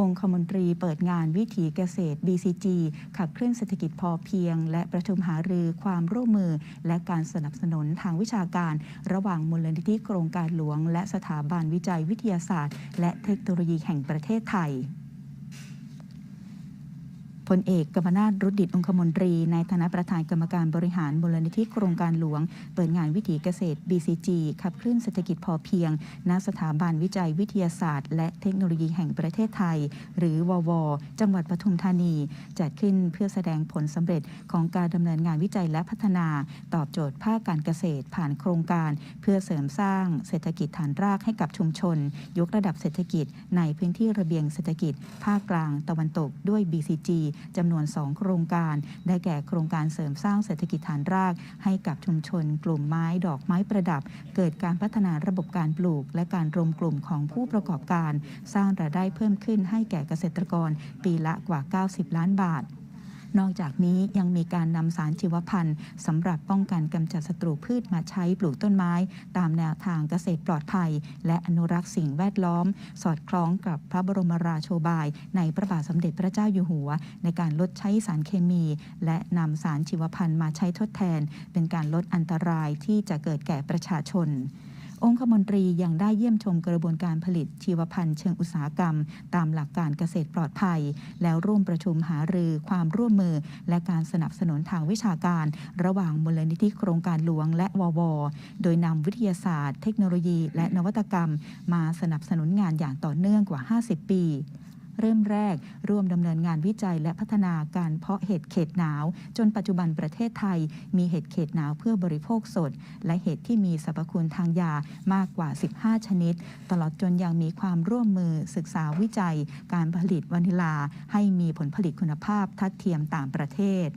องคมนตรีเปิดงานวิถีเกษตร BCG ขับเคลื่อนเศรษฐกิจพอเพียง และประชุมหารือความร่วมมือ และการสนับสนุนทางวิชาการ ระหว่างมูลนิธิโครงการหลวง และสถาบันวิจัยวิทยาศาสตร์ และเทคโนโลยีแห่งประเทศไทย พลเอกกมนาถรุดดิตองคมนตรี ในฐานะประธานกรรมการบริหารมูลนิธิโครงการหลวง เปิดงานวิถีเกษตร BCG ขับเคลื่อนเศรษฐกิจพอเพียง ณ สถาบันวิจัยวิทยาศาสตร์ และเทคโนโลยีแห่งประเทศไทย หรือวว จังหวัดปทุมธานี จัดขึ้นเพื่อแสดงผลสำเร็จของการดำเนินงานวิจัยและพัฒนา ตอบโจทย์ภาคการเกษตรผ่านโครงการ เพื่อเสริมสร้างเศรษฐกิจฐานรากให้กับชุมชน ยกระดับเศรษฐกิจในพื้นที่ระเบียงเศรษฐกิจ ภาคกลางตะวันตกด้วย BCG จำนวน 2 โครงการ ได้แก่โครงการเสริมสร้างเศรษฐกิจฐานราก ให้กับชุมชน กลุ่มไม้ดอกไม้ประดับ เกิดการพัฒนาระบบการปลูก และการรวมกลุ่มของผู้ประกอบการ สร้างรายได้เพิ่มขึ้นให้แก่เกษตรกร ปีละกว่า 90 ล้านบาท นอกจากนี้ยังมีการนำสารชีวพันธุ์สำหรับป้องกันกำจัดศัตรูพืชมาใช้ปลูกต้นไม้ ตามแนวทางเกษตรปลอดภัย และอนุรักษ์สิ่งแวดล้อม สอดคล้องกับพระบรมราโชบาย ในพระบาทสมเด็จพระเจ้าอยู่หัว ในการลดใช้สารเคมี และนำสารชีวพันธุ์มาใช้ทดแทน เป็นการลดอันตรายที่จะเกิดแก่ประชาชน องคมนตรียังได้เยี่ยมชมกระบวนการผลิตชีวพันธุ์เชิงอุตสาหกรรม ตามหลักการเกษตรปลอดภัย แล้วร่วมประชุมหารือความร่วมมือ และการสนับสนุนทางวิชาการ ระหว่างมูลนิธิโครงการหลวงและวว โดยนำวิทยาศาสตร์ เทคโนโลยี และนวัตกรรม มาสนับสนุนงานอย่างต่อเนื่องกว่า 50 ปี เริ่มแรก ร่วมดำเนินงานวิจัยและพัฒนาการเพาะเห็ดเขตหนาว จนปัจจุบันประเทศไทย มีเห็ดเขตหนาวเพื่อบริโภคสด และเห็ดที่มีสรรพคุณทางยามากกว่า 15 ชนิด ตลอดจนยังมีความร่วมมือศึกษาวิจัย การผลิตวานิลา ให้มีผลผลิตคุณภาพทัดเทียมต่างประเทศ